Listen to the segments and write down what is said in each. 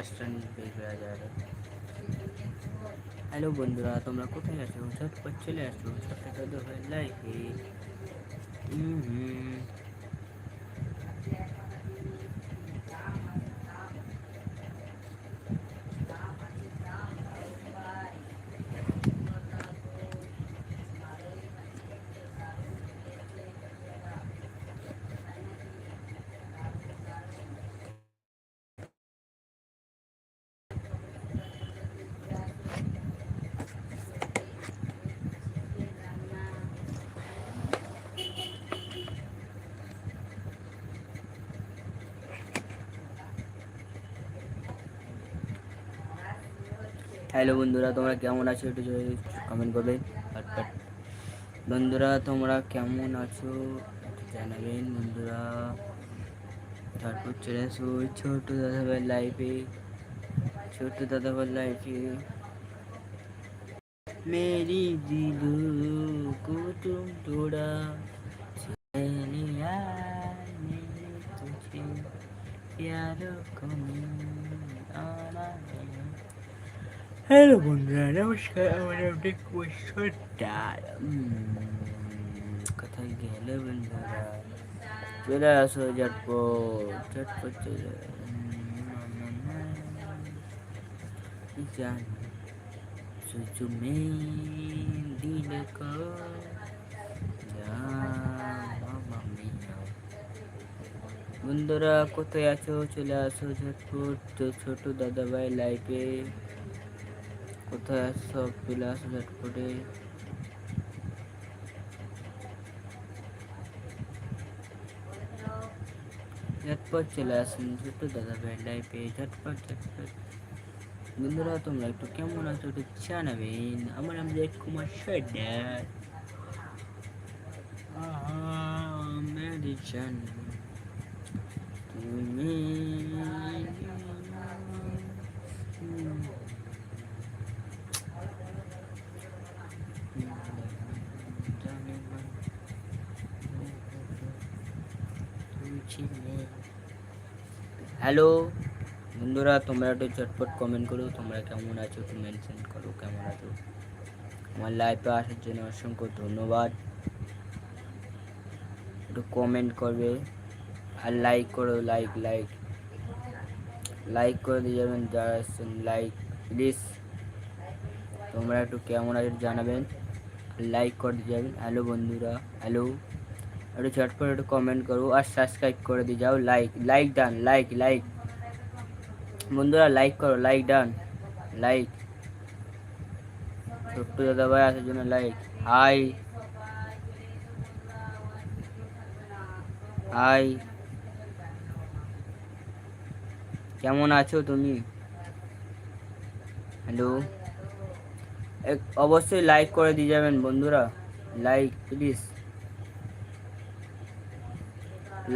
আসছেন বেজরা যাবে হ্যালো বন্ধুরা, তোমরা কোথায় আছো? ঝটপট চলে আসো। ছোট্ট হয়ে লাইফে হুম। হ্যালো বন্ধুরা, তোমরা কেমন আছো একটু কমেন্ট করবে। ফটফট বন্ধুরা, তোমরা কেমন আছো জানাবেন বন্ধুরা। তারপর চলে আসো ছোট দাদাভাই লাইফে ছোট দাদাভাই লাইফে মেরি দিদু কুটুম তোড়া হ্যালো বন্ধুরা নমস্কার আমার অনেক ডাল কোথায় গেল বন্ধুরা চলে আসো ঝটপট ঝটপট চলে জান सोचो में दिल को বন্ধুরা কোথায় আছো চলে আসো ঝটপট ছোট দাদাভাই লাইফে কোথায় আছো সব চলে আসো ঝটপটে ঝটপট চলে আসুন ছোট দাদাভাই লাইফে ঝটপট ঝটপট বন্ধুরা তোমরা একটু কেমন আছো একটু জানাবেন আমার নাম জয় কুমার সর্দার মেরি জান তুমি হ্যালো। বন্ধুরা, তোমরা একটু ঝটপট কমেন্ট করো, তোমরা কেমন আছো? একটু মেনশন করো, কেমন আছো? আমার লাইফে আসার জন্য অসংখ্য ধন্যবাদ। একটু কমেন্ট করবে আর লাইক করো লাইক লাইক লাইক করে দিয়ে যাবেন, যারা লাইক প্লিজ তোমরা একটু কেমন আছে জানাবেন। লাইক করে দিয়ে যাবেন। হ্যালো বন্ধুরা, হ্যালো। একটু ঝটপট একটু কমেন্ট করো আর সাবস্ক্রাইব করে দিয়ে যাও। Like like done like like বন্ধুরা লাইক করো লাইক ডান লাইক ছোট্ট দাদা ভাই আসার জন্য লাইক হাই হাই কেমন আছো তুমি? হ্যালো অবশ্যই লাইক করে দিয়ে যাবেন বন্ধুরা। লাইক প্লিজ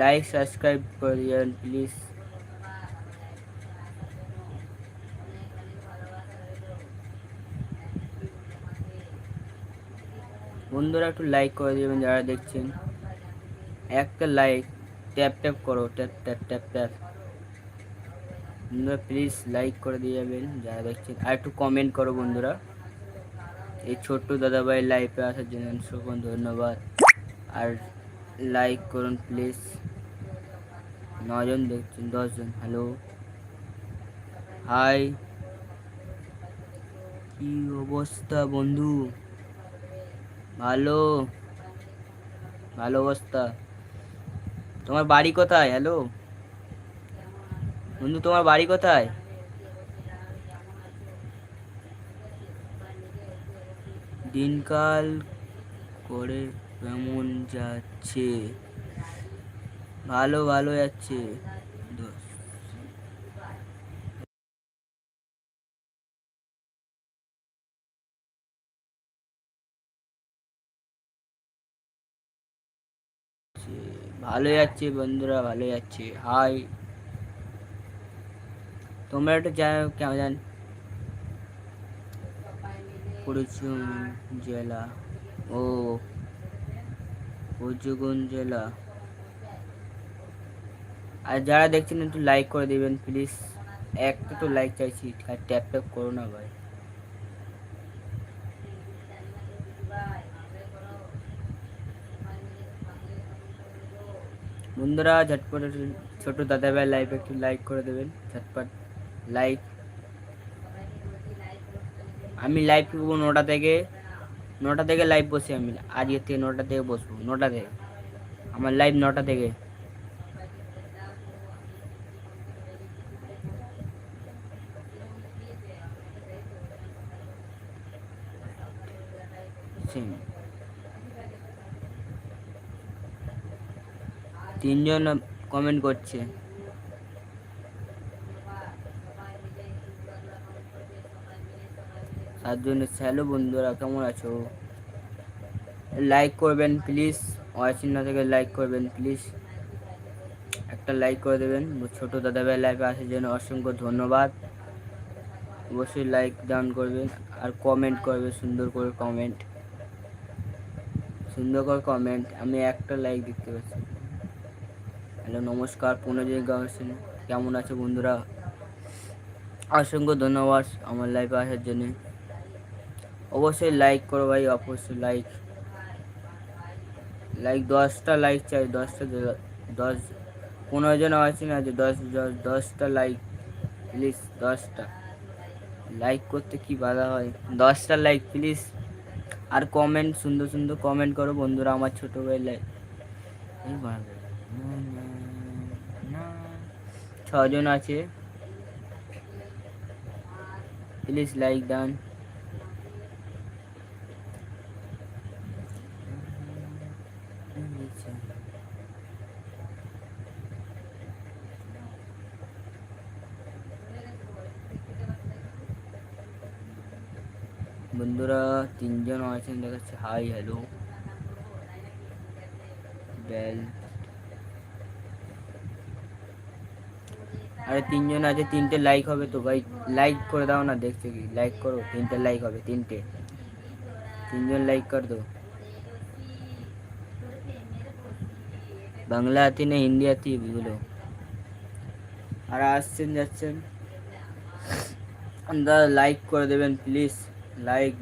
লাইক সাবস্ক্রাইব করে দিয়ে যাবেন প্লিজ বন্ধুরা একটু লাইক করে দেবেন যারা দেখছেন। একটা লাইক ট্যাপ ট্যাপ করো ট্যাপ ট্যাপ ট্যাপ ট্যাপ বন্ধুরা প্লিজ লাইক করে দিয়ে যাবেন যারা দেখছেন। আর একটু কমেন্ট করো বন্ধুরা। এই ছোট্ট দাদাভাই লাইভে আসার জন্য সকল ধন্যবাদ। আর লাইক করুন প্লিজ নজন দেখছেন, দশজন হ্যালো হাই কি অবস্থা, বন্ধু? ভালো? ভালো অবস্থা। তোমার বাড়ি কোথায় হ্যালো বন্ধু, তোমার বাড়ি কোথায়? দিনকাল করে কেমন যাচ্ছে? ভালো ভালো যাচ্ছে। ভালো যাচ্ছে বন্ধুরা, ভালো যাচ্ছে। হাই তোমরা একটু কেমন? জান পরিচুম জেলা? ও। পর্যগুন জেলা। আর যারা দেখছেন, একটু লাইক করে দিবেন প্লিজ একটা তো লাইক চাইছি, আর ট্যাপ ট্যাপ করো না ভাই। বন্ধুরা, ঝটপট ছোট দাদা ভাই লাইভ একটু লাইক করে দেবেন, ঝটপট লাইক আমি লাইভ করব নটা থেকে। নটা থেকে লাইভ বসি আমি। আজকের থেকে নটা থেকে বসবো, নটা থেকে। আমার লাইভ নটা থেকে। তিনজন কমেন্ট করছে। তার জন্য হ্যালো বন্ধুরা, কেমন আছো? লাইক করবেন প্লিজ অচিহ্ন থেকে লাইক করবেন প্লিজ একটা লাইক করে দেবেন, ছোট দাদাভাই লাইভে আসার জন্য অসংখ্য ধন্যবাদ। অবশ্যই লাইক ডাউন করবেন আর কমেন্ট করবে সুন্দর করে কমেন্ট সুন্দর করে কমেন্ট আমি একটা লাইক দেখতে পাচ্ছি। হ্যালো, নমস্কার, পুনর্জয় গাওয়াছেন কেমন আছে বন্ধুরা? অসংখ্য ধন্যবাদ আমার লাইভে আসার জন্য। অবশ্যই লাইক করো ভাই, অবশ্যই লাইক লাইক দশটা লাইক চাই, দশটা দশ, পনেরো জন আছে না যে দশ দশ, দশটা লাইক প্লিজ দশটা। লাইক করতে কি বাধা হয়? দশটা লাইক প্লিজ আর কমেন্ট সুন্দর সুন্দর কমেন্ট করো বন্ধুরা, আমার ছোটো ভাই লাইক ছজন আছে। প্লিজ লাইক ডান বন্ধুরা তিনজন আছেন, দেখাচ্ছে হাই হ্যালো বেল আরে, তিনজন আছে, তিনটে লাইক হবে তো ভাই। লাইক করে দাও না, দেখছ কি? লাইক করো, তিনটে লাইক হবে, তিনটে। তিনজন লাইক কর দো বাংলা আতি না হিন্দি আতি বলো আর আসছেন, যাচ্ছেন। দাদা লাইক করে দেবেন প্লিজ লাইক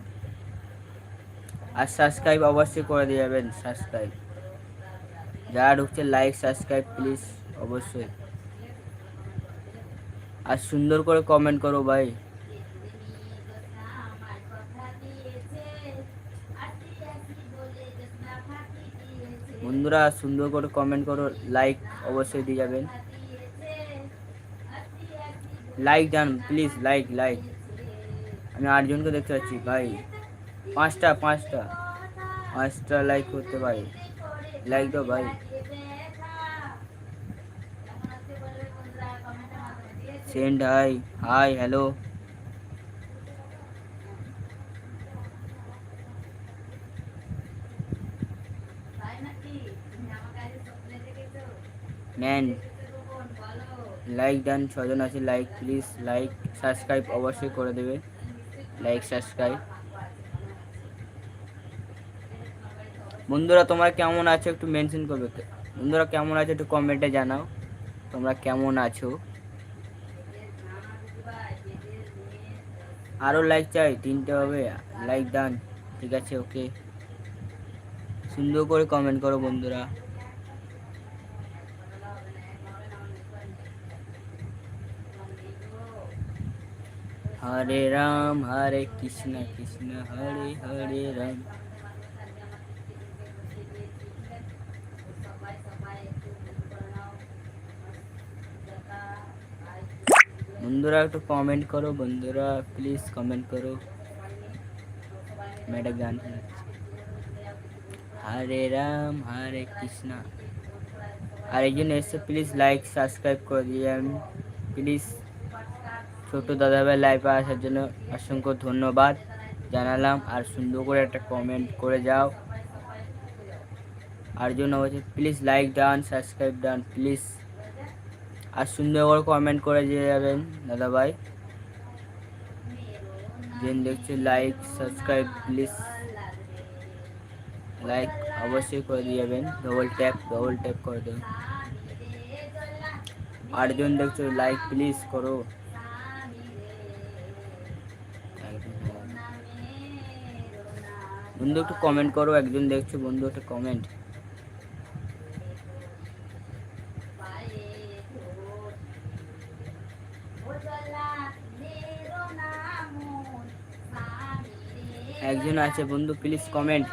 আর সাবস্ক্রাইব অবশ্যই করে দিয়ে যাবেন সাবস্ক্রাইব যারা ঢুকছে লাইক সাবস্ক্রাইব প্লিজ অবশ্যই। আর সুন্দর করে কমেন্ট করো ভাই। বন্ধুরা, সুন্দর করে কমেন্ট করো লাইক অবশ্যই দিয়ে যাবেন। লাইক দেন প্লিজ লাইক লাইক আমি আটজনকে দেখতে পাচ্ছি, ভাই। পাঁচটা পাঁচটা। পাঁচটা লাইক করতে পারি। লাইক দাও ভাই। Send hi hi hello man like done ছজন আছে লাইক প্লিজ লাইক সাবস্ক্রাইব অবশ্যই করে দেবে। লাইক সাবস্ক্রাইব বন্ধুরা, তোমরা কেমন আছো একটু মেনশন করবে বন্ধুরা, কেমন আছো একটু কমেন্টে জানাও। তোমরা কেমন আছো? আরও লাইক চাই, তিনটে হবে। লাইক দান ঠিক আছে ওকে সুন্দর করে কমেন্ট করো বন্ধুরা। হরে রাম, হরে কৃষ্ণ কৃষ্ণ, হরে হরে রাম। বন্ধুরা একটু কমেন্ট করো, বন্ধুরা প্লিজ কমেন্ট করো। ম্যাডাম গান হরে রাম, হরে কৃষ্ণ। আর একজন এসে প্লিজ লাইক সাবস্ক্রাইব করে দিয়ে আমি প্লিজ ছোট দাদাভাই লাইভে আসার জন্য অসংখ্য ধন্যবাদ জানালাম। আর সুন্দর করে একটা কমেন্ট করে যাও। আর জন্য হচ্ছে please like done subscribe done please আর সুন্দর করে কমেন্ট করে দিয়ে যাবেন দাদা ভাই যেন দেখছি লাইক সাবস্ক্রাইব প্লিজ লাইক অবশ্যই করে দিয়ে যাবেন ডবল ট্যাপ ডবল ট্যাপ করে দেবেন আটজন দেখছ লাইক প্লিজ করো। বন্ধু একটু কমেন্ট করো, একজন দেখছ বন্ধু একটা কমেন্ট একজন আছে বন্ধু please comment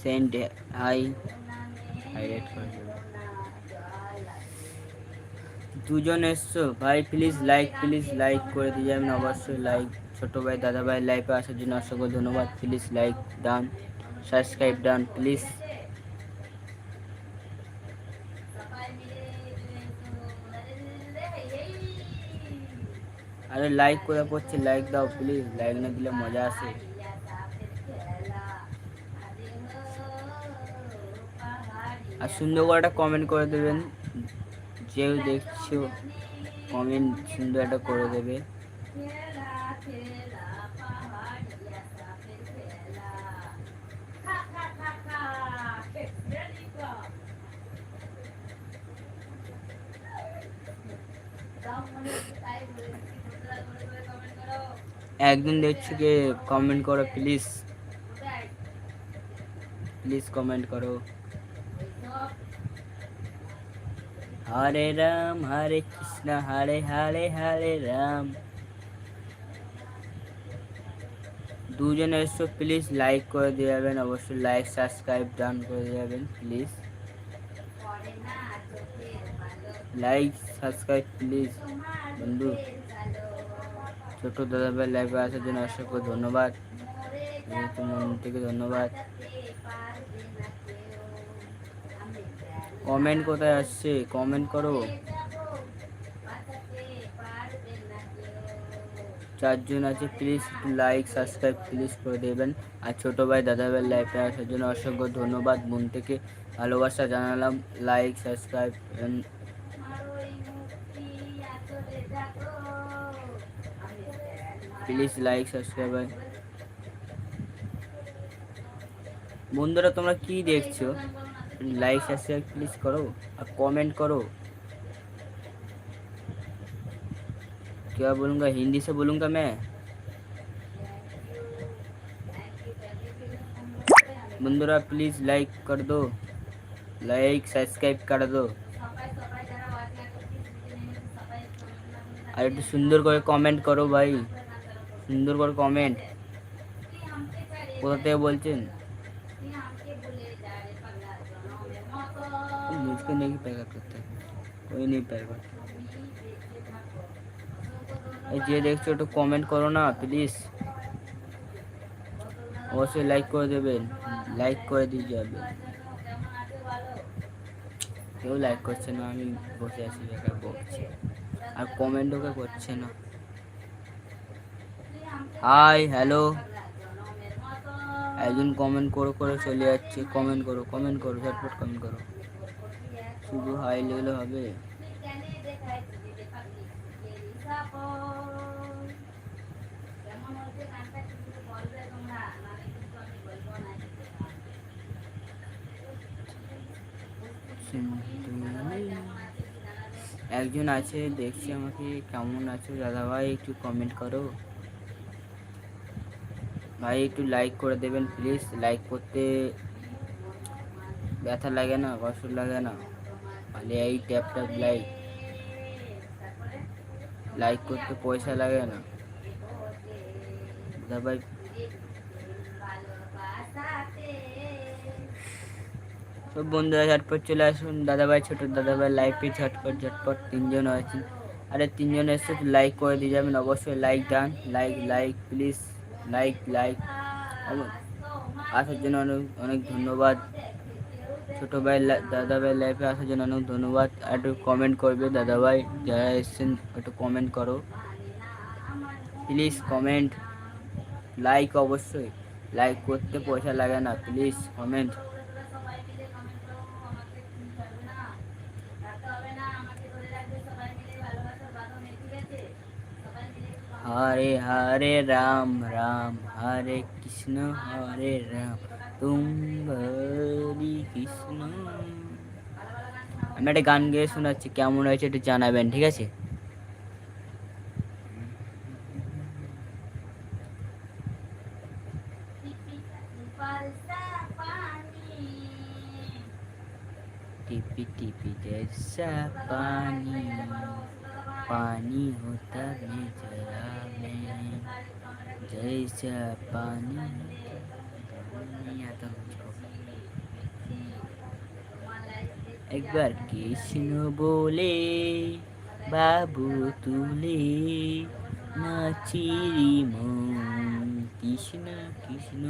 send hi highlight করে দুজন এসছো ভাই প্লিজ লাইক প্লিজ লাইক করে দিয়ে যাবেন অবশ্যই লাইক ছোট ভাই দাদা ভাই লাইভে আসার জন্য অসংখ্য ধন্যবাদ please like done subscribe done please আরে লাইক করে পড়ছি লাইক দাও প্লিজ লাইক না দিলে মজা আসে আর সুন্দর করে একটা কমেন্ট করে দেবেন। যেও দেখছ কমেন্ট সুন্দর একটা করে দেবে। একদিন দেখছি কি কমেন্ট করো প্লিজ প্লিজ কমেন্ট করো। হরে রাম, হরে কৃষ্ণ, হরে হরে হরে রাম। দুজনে এসো প্লিজ লাইক করে দিয়ে যাবেন, অবশ্যই লাইক সাবস্ক্রাইব ডান করে দিয়ে যাবেন প্লিজ লাইক সাবস্ক্রাইব প্লিজ বন্ধু। ছোট দাদা ভাই লাইভে আসার জন্য অসংখ্য ধন্যবাদ। মন থেকে ধন্যবাদ। কমেন্ট কোথায় আসছে? কমেন্ট করো। চারজন আছে প্লিজ লাইক সাবস্ক্রাইব প্লিজ করে দেবেন। আর ছোট ভাই, দাদা ভাই লাইভে আসার জন্য অসংখ্য ধন্যবাদ। মন থেকে ভালোবাসা জানালাম। Like subscribe please like subscribe বন্ধুরা তোমরা কি দেখছো লাইক সাবস্ক্রাইব প্লিজ করো আর कमेंट करो क्या बोलूँगा हिंदी से बोलूँगा मैं बंधुरा प्लीज लाइक कर दो लाइक सब्सक्राइब कर दो আর একটু সুন্দর করে কমেন্ট করো ভাই সুন্দর করে কমেন্ট কোথা থেকে বলছেন मुझको नहीं पैगा करता कोई नहीं पैगा এই যে দেখছো একটু কমেন্ট করো না প্লিজ অবশ্যই লাইক করে দেবেন লাইক করে দিয়ে যাবে কেউ লাইক করছে না আমি বসে আছি বেকার বকছি আর কমেন্টও কেউ করছে না হাই হ্যালো একজন কমেন্ট করে করে চলে যাচ্ছে। কমেন্ট করো কমেন্ট করো, ঝটপট কমেন্ট করো। শুধু হাই লিখলে হবে। একজন আছে, দেখছি আমাকে কেমন আছো দাদা ভাই একটু কমেন্ট করো। ভাই, একটু লাইক করে দেবেন প্লিজ লাইক করতে ব্যথা লাগে না, কষ্ট লাগে না। খালি এই ট্যাপ ট্যাপ লাইক লাইক করতে পয়সা লাগে না। ভাই। সব বন্ধুরা ঝটপট চলে আসুন। দাদাভাই ছোট দাদাভাই লাইফে ঝটপট ঝটপট তিনজন আছেন আরে তিনজন এসে লাইক করে দিয়ে যাবেন, অবশ্যই like done like like please like like আসার জন্য অনেক অনেক ধন্যবাদ। ছোটো ভাই দাদা ভাই লাইফে আসার জন্য অনেক ধন্যবাদ। আর একটু কমেন্ট করবে, দাদা ভাই, যারা এসছেন, একটু কমেন্ট করো। প্লিজ কমেন্ট লাইক অবশ্যই। লাইক করতে পয়সা লাগে না। প্লিজ কমেন্ট হরে হরে রাম রাম হরে কৃষ্ণ হরে রাম তুম কৃষ্ণ আমি একটা গান গেয়ে শোনাচ্ছি, কেমন হয়েছে একটু জানাবেন, ঠিক আছে? जैसा पानी नहीं आता मुझको एक बार कृष्ण बोले बाबू तुले नाचिरी মন কৃষ্ণ কৃষ্ণ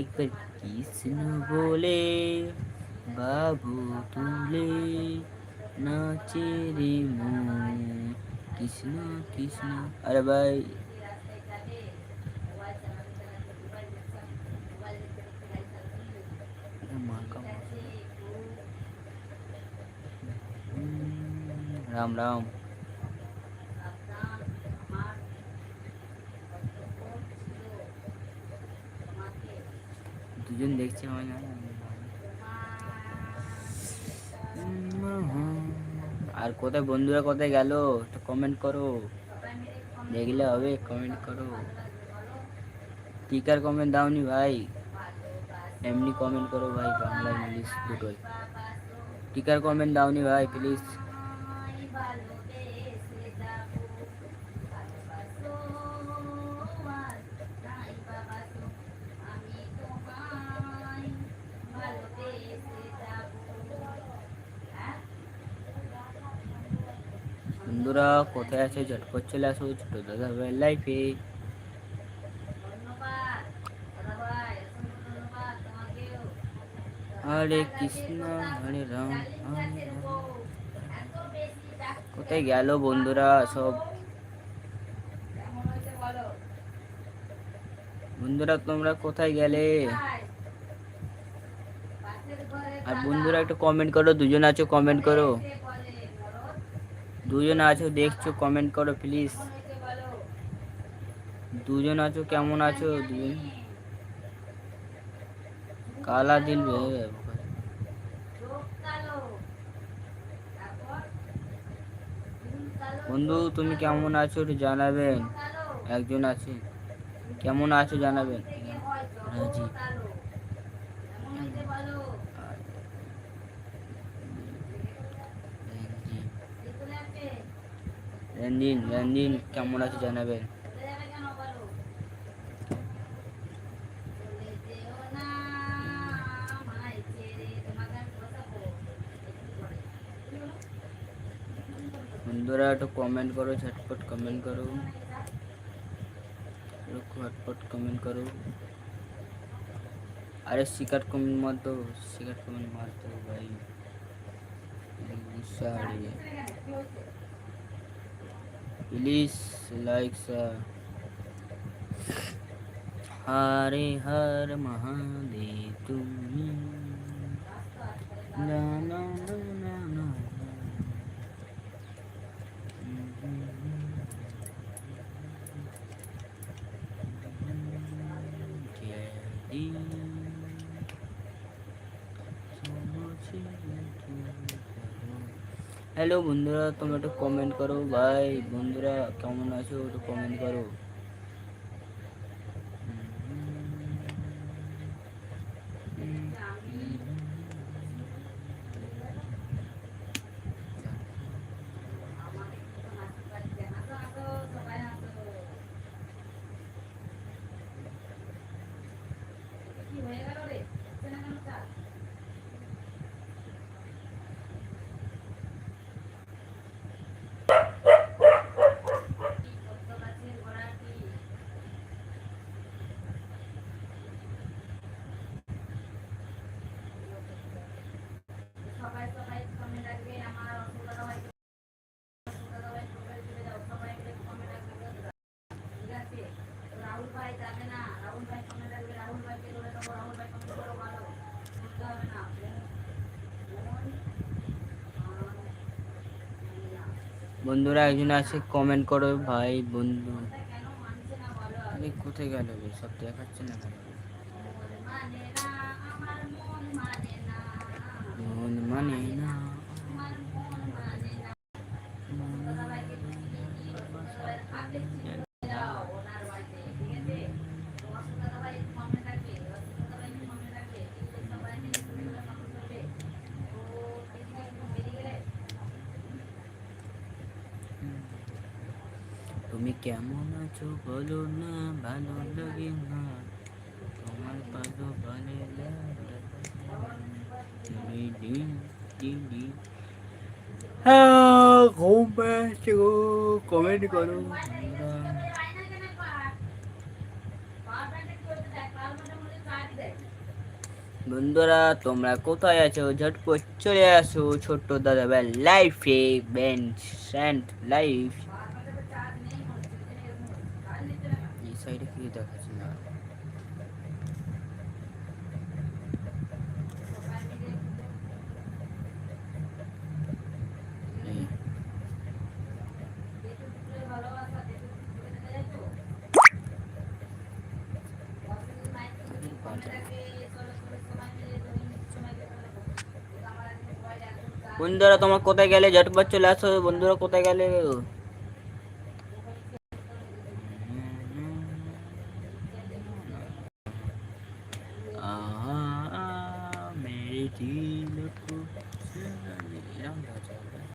একবার কৃষ্ণ বলে বাবু তুলে নাচে রে মন কৃষ্ণ কৃষ্ণ আরে ভাই राम राम দুজন দেখছে আমার না আর কোথায় বন্ধুরা কোথায় গেল একটু কমেন্ট করো দেখলে হবে কমেন্ট করো টিকার কমেন্ট দাওনি ভাই এমনি কমেন্ট করো ভাই বাংলা ইংলিশ দুটোই টিকার কমেন্ট দাওনি ভাই প্লিজ কোথায় আছে, ঝটপট চলে আসো, ছোট দাদা ভাই লাইফে হরে কৃষ্ণ, হরে রাম। কোথায় গেল বন্ধুরা সব? বন্ধুরা, তোমরা কোথায় গেলে? আর বন্ধুরা, একটু কমেন্ট করো, দুজন আছো কমেন্ট করো। দুজন আছো, দেখছ কমেন্ট করো প্লিজ দুজন আছো, কেমন আছো? দুজন। কালা দিল বন্ধু, তুমি কেমন আছো একটু জানাবেন। একজন আছে। কেমন আছো জানাবেন? রাজি। রঞ্জিন রঞ্জিন কেমন আছো জানাবেন বন্ধুরা একটু কমেন্ট করো ঝটপট কমেন্ট করো একটু ঝটপট কমেন্ট করো আরে সিকার কমেন্ট মার দো সিকার কমেন্ট মার দো ভাই गुस्सा आ रही है Please like sa Hare Har Mahadev. Na na na. Hello বন্ধুরা তোমরা একটু কমেন্ট করো। ভাই বন্ধুরা কেমন আছো? একটু কমেন্ট করো। বন্ধুরা একজন আছে কমেন্ট করো ভাই বন্ধু। আমি কোথায় গেল? সব দেখাচ্ছে না মন? তুমি কেমন আছো বলো না ভালো লাগে না। তোমার ভালো ভালো হ্যাঁ ঘুম পেয়েছে গো কমেন্ট করো। বন্ধুরা। তোমরা কোথায় আছো? ঝটপট চলে আসো ছোট্ট দাদা লাইফে বেঞ্চ স্যান্ড লাইফ এই সাইডে কি দেখাচ্ছে না। বন্ধুরা তোমার কোথায় গেলে? ঝটপট চলে আসো। বন্ধুরা কোথায় গেলে?